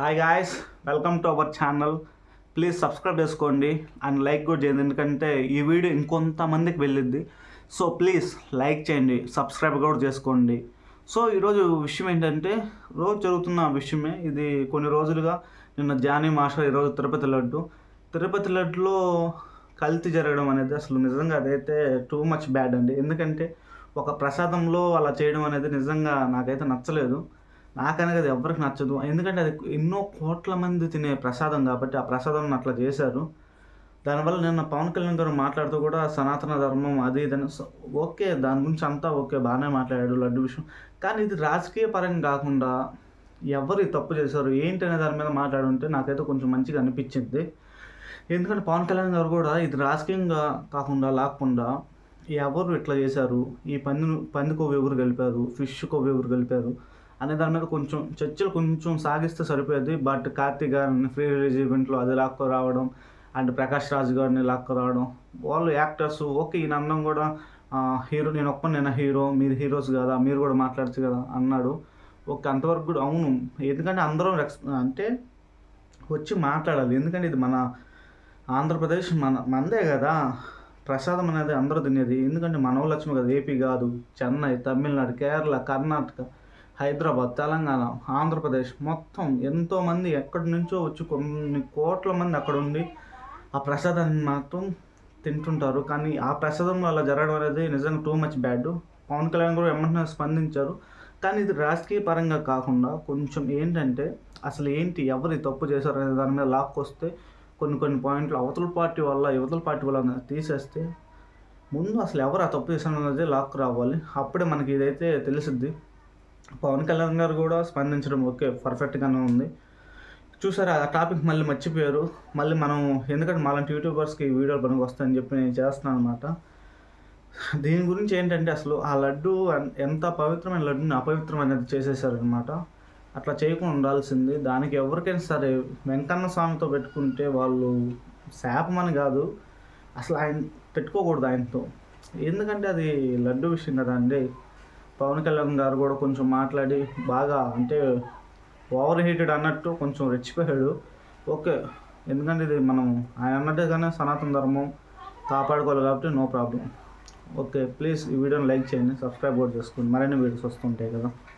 Hi guys welcome to our channel please subscribe చేసుకోండి and like కూడా చేయండి. ఎందుకంటే ఈ వీడియో ఇంకొంతమందికి వెళ్ళిద్ది. సో ప్లీజ్ లైక్ చేయండి సబ్స్క్రైబ్ కూడా చేసుకోండి. సో ఈరోజు విషయం ఏంటంటే రోజు జరుగుతున్న విషయమే. ఇది కొన్ని రోజులుగా నిన్న జానీ మాస్టర్ ఈరోజు తిరుపతి లడ్డు. తిరుపతి లడ్డులో కల్తీ జరగడం అనేది అసలు నిజంగా అదైతే టూ మచ్ బ్యాడ్ అండి. ఎందుకంటే ఒక ప్రసాదంలో అలా చేయడం అనేది నిజంగా నాకైతే నచ్చలేదు. నాకనేది అది ఎవరికి నచ్చదు. ఎందుకంటే అది ఎన్నో కోట్ల మంది తినే ప్రసాదం కాబట్టి ఆ ప్రసాదం అట్లా చేశారు. దానివల్ల నిన్న పవన్ కళ్యాణ్ గారు మాట్లాడుతూ కూడా సనాతన ధర్మం అది ఇది ఓకే దాని గురించి అంతా ఓకే బాగానే మాట్లాడాడు లడ్డు విషయం. కానీ ఇది రాజకీయ పరంగా కాకుండా ఎవరు తప్పు చేశారు ఏంటి అనే దాని మీద మాట్లాడుంటే నాకైతే కొంచెం మంచిగా అనిపించింది. ఎందుకంటే పవన్ కళ్యాణ్ గారు కూడా ఇది రాజకీయంగా కాకుండా లేకుండా ఎవరు ఇట్లా చేశారు? ఈ పంది పందికో ఎవరు కలిపారు ఫిష్కో ఎవరు కలిపారు అనే దాని మీద కొంచెం చర్చలు కొంచెం సాగిస్తే సరిపోయేది. బట్ కార్తీక్ గారిని ఫ్రీ రిలీజ్ ఈవెంట్లో అది లాక్కు రావడం అండ్ ప్రకాష్ రాజ్ గారిని లాక్కు రావడం వాళ్ళు యాక్టర్స్ ఓకే ఈయన అన్నం కూడా హీరో నేను ఒక్క నేను హీరో మీరు హీరోస్ కదా మీరు కూడా మాట్లాడచ్చు కదా అన్నాడు. ఓకే అంతవరకు కూడా అవును. ఎందుకంటే అందరం రెక్స్ అంటే వచ్చి మాట్లాడాలి. ఎందుకంటే ఇది మన ఆంధ్రప్రదేశ్ మన మనదే కదా. ప్రసాదం అనేది అందరూ తినేది. ఎందుకంటే మనవలక్ష్మి కదా ఏపీ కాదు. చెన్నై తమిళనాడు కేరళ కర్ణాటక హైదరాబాద్ తెలంగాణ ఆంధ్రప్రదేశ్ మొత్తం ఎంతోమంది ఎక్కడి నుంచో వచ్చి కొన్ని కోట్ల మంది అక్కడ ఉండి ఆ ప్రసాదాన్ని మాత్రం తింటుంటారు. కానీ ఆ ప్రసాదంలో అలా జరగడం అనేది నిజంగా too much bad Pawan Kalyan కూడా వెంటనే స్పందించారు. కానీ ఇది రాజకీయ పరంగా కాకుండా కొంచెం ఏంటంటే అసలు ఏంటి ఎవరు తప్పు చేశారు అనే దాని మీద లాక్కొస్తే కొన్ని కొన్ని పాయింట్లు అవతల పార్టీ వల్ల యువతల పార్టీ వల్ల తీసేస్తే ముందు అసలు ఎవరు ఆ తప్పు చేశారు అనేది లాక్ రావాలి. అప్పుడే మనకి ఇదైతే తెలిసిద్ది. పవన్ కళ్యాణ్ గారు కూడా స్పందించడం ఓకే పర్ఫెక్ట్గానే ఉంది. చూసారా ఆ టాపిక్ మళ్ళీ మర్చిపోయారు. మళ్ళీ మనం ఎందుకంటే మాలాంటి యూట్యూబర్స్కి వీడియోలు పనికి వస్తాయని చెప్పి నేను చేస్తున్నాను అనమాట దీని గురించి ఏంటంటే అసలు ఆ లడ్డు ఎంత పవిత్రమైన లడ్డుని అపవిత్రమైనది చేసేసారనమాట అట్లా చేయకుండా ఉండాల్సింది. దానికి ఎవరికైనా సరే వెంకన్న స్వామితో పెట్టుకుంటే వాళ్ళు శాపమని కాదు. అసలు ఆయన పెట్టుకోకూడదు ఆయనతో. ఎందుకంటే అది లడ్డు విషయం కదా అండి. పవన్ కళ్యాణ్ గారు కూడా కొంచెం మాట్లాడి బాగా అంటే ఓవర్ హీటెడ్ అన్నట్టు కొంచెం రెచ్చిపోయాడు. ఓకే ఎందుకంటే ఇది మనం ఆయన అన్నట్టుగానే సనాతన ధర్మం కాపాడుకోవాలి కాబట్టి నో ప్రాబ్లం. ఓకే ప్లీజ్ ఈ వీడియోని లైక్ చేయండి సబ్స్క్రైబ్ కూడా చేసుకోండి. మరిన్ని వీడియోస్ వస్తుంటాయి కదా.